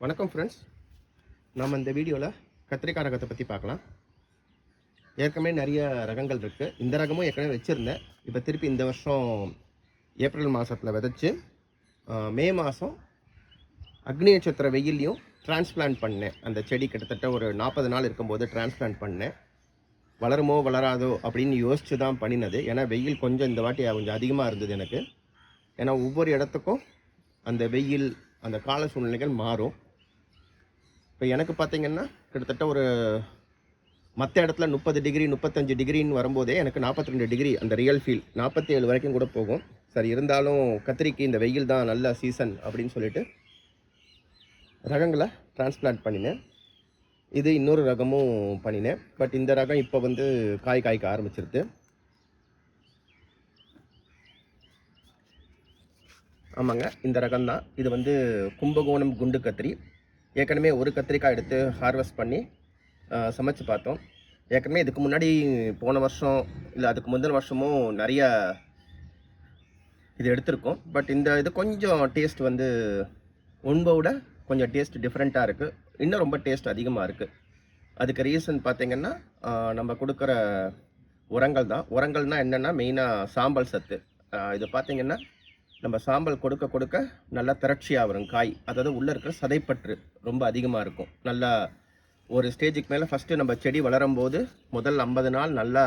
வணக்கம் ஃப்ரெண்ட்ஸ் நம்ம இந்த வீடியோவில் கத்திரிக்காய் ரகத்தை பற்றி பார்க்கலாம். ஏற்கனவே நிறைய ரகங்கள் இருக்குது இந்த ரகமும் ஏற்கனவே வச்சுருந்தேன். இப்போ திருப்பி இந்த வருஷம் ஏப்ரல் மாதத்தில் விதைச்சி மே மாதம் அக்னி நட்சத்திர வெயில்லையும் டிரான்ஸ்பிளான்ட் பண்ணேன். அந்த செடி கிட்டத்தட்ட ஒரு நாற்பது நாள் இருக்கும்போது டிரான்ஸ்பிளான்ட் பண்ணேன். வளருமோ வளராதோ அப்படின்னு யோசித்து தான் பண்ணினது. ஏன்னா வெயில் கொஞ்சம் இந்த வாட்டி கொஞ்சம் அதிகமாக இருந்தது எனக்கு. ஏன்னா ஒவ்வொரு இடத்துக்கும் அந்த வெயில் அந்த கால சூழ்நிலைகள் மாறும். இப்போ எனக்கு பார்த்தீங்கன்னா கிட்டத்தட்ட ஒரு மற்ற இடத்துல முப்பது டிகிரி முப்பத்தஞ்சு டிகிரின்னு வரும்போதே எனக்கு 42 ரெண்டு டிகிரி அந்த ரியல் ஃபீல் நாற்பத்தி ஏழு வரைக்கும் கூட போகும். சரி இருந்தாலும் கத்திரிக்கு இந்த வெயில் தான் நல்ல சீசன் அப்படின்னு சொல்லிட்டு ரகங்களை டிரான்ஸ்பிளான்ட் பண்ணினேன். இது இன்னொரு ரகமும் பண்ணினேன். பட் இந்த ரகம் இப்போ வந்து காய் காய்க்க ஆரம்பிச்சிருது. ஆமாங்க. இந்த ரகம் தான். இது வந்து கும்பகோணம் குண்டு கத்திரி. ஏற்கனவே ஒரு கத்திரிக்காய் எடுத்து ஹார்வெஸ்ட் பண்ணி சமைச்சு பார்த்தோம். ஏற்கனவே இதுக்கு முன்னாடி போன வருஷம் இல்லை அதுக்கு முந்தின வருஷமும் நிறைய இது எடுத்திருக்கோம். பட் இந்த இது கொஞ்சம் டேஸ்ட் வந்து உண்பை விட கொஞ்சம் டேஸ்ட் டிஃப்ரெண்ட்டாக இருக்குது இன்னும் ரொம்ப டேஸ்ட் அதிகமாக இருக்குது அதுக்கு ரீசன் பார்த்தீங்கன்னா நம்ம கொடுக்குற உரங்கள் தான். உரங்கள்னால் என்னென்னா மெயினாக சாம்பல் சத்து. இது பார்த்தீங்கன்னா நம்ம சாம்பல் கொடுக்க கொடுக்க நல்லா திரட்சியாக வரும் காய். அதாவது உள்ளே இருக்கிற சதைப்பற்று ரொம்ப அதிகமாக இருக்கும். நல்லா ஒரு ஸ்டேஜுக்கு மேலே ஃபஸ்ட்டு நம்ம செடி வளரும் போது முதல் ஐம்பது நாள் நல்லா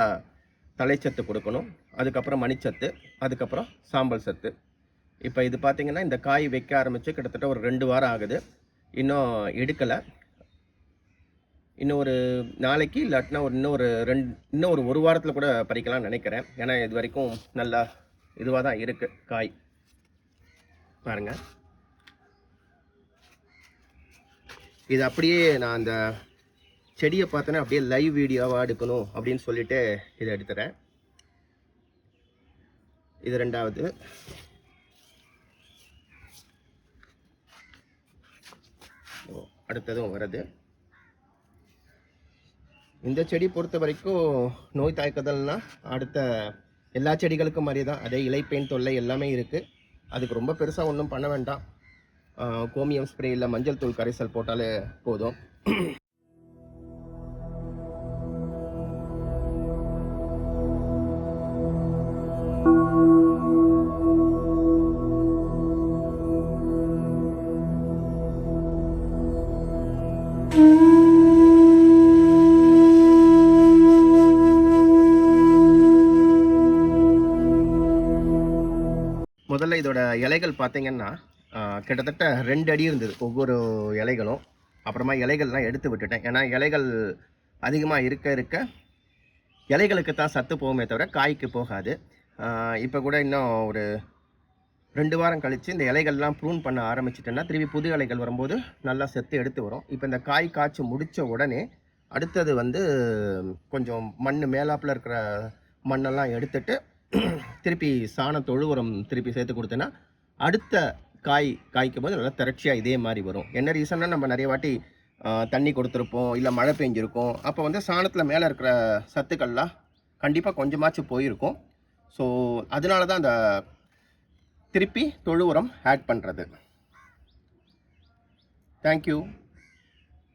தலைச்சத்து கொடுக்கணும். அதுக்கப்புறம் மணிச்சத்து அதுக்கப்புறம் சாம்பல் சத்து. இப்போ இது பார்த்திங்கன்னா இந்த காய் வைக்க ஆரம்பித்து கிட்டத்தட்ட ஒரு ரெண்டு வாரம் ஆகுது. இன்னும் எடுக்கலை. இன்னும் ஒரு நாளைக்கு இல்லாட்டினா ஒரு இன்னும் ஒரு ரெண்டு இன்னும் ஒரு ஒரு வாரத்தில் கூட பறிக்கலாம்னு நினைக்கிறேன். ஏன்னா இது வரைக்கும் நல்லா இதுவாக தான் இருக்குது காய். பாருங்க. இது அப்படியே நான் அந்த செடியை பார்த்தேன்னா அப்படியே லைவ் வீடியோவாக எடுக்கணும் அப்படின்னு சொல்லிட்டு இதை எடுத்துறேன். இது ரெண்டாவது. அடுத்ததும் வருது. இந்த செடி பொறுத்த வரைக்கும் நோய் தாக்குதல்னா அடுத்த எல்லா செடிகளுக்கும் மாதிரி தான் அதே இலைப்பேன் தொல்லை எல்லாமே இருக்குது அதுக்கு ரொம்ப பெருசாக ஒன்றும் பண்ண வேண்டாம். கோமியம் ஸ்ப்ரே இல்லை மஞ்சள் தூள் கரைசல் போட்டாலே போதும். முதல்ல இதோட இலைகள் பார்த்தீங்கன்னா கிட்டத்தட்ட ரெண்டு அடி இருந்தது ஒவ்வொரு இலைகளும். அப்புறமா இலைகள்லாம் எடுத்து விட்டுட்டேன். ஏன்னா இலைகள் அதிகமாக இருக்க இருக்க இலைகளுக்கு தான் சத்து போகுமே தவிர காய்க்கு போகாது. இப்போ கூட இன்னும் ஒரு ரெண்டு வாரம் கழித்து இந்த இலைகள்லாம் ப்ரூன் பண்ண ஆரம்பிச்சிட்டேன்னா திரும்பி புது இலைகள் வரும்போது நல்லா செத்து எடுத்து வரும். இப்போ இந்த காய் காய்ச்சி முடித்த உடனே அடுத்தது வந்து கொஞ்சம் மண் மேலாப்பில் இருக்கிற மண்ணெல்லாம் எடுத்துட்டு திருப்பி சாண தொழு உரம் திருப்பி சேர்த்து கொடுத்தேன்னா அடுத்த காய் காய்க்கும் போது நல்லா திரட்சியாக இதே மாதிரி வரும். என்ன ரீசன்னா நம்ம நிறைய வாட்டி தண்ணி கொடுத்துருப்போம் இல்லை மழை பெஞ்சிருக்கும். அப்போ வந்து சாணத்தில் மேலே இருக்கிற சத்துக்கள்லாம் கண்டிப்பாக கொஞ்சமாச்சும் போயிருக்கும். ஸோ அதனால தான் அந்த திருப்பி தொழு உரம் ஆட் பண்ணுறது தேங்க்யூ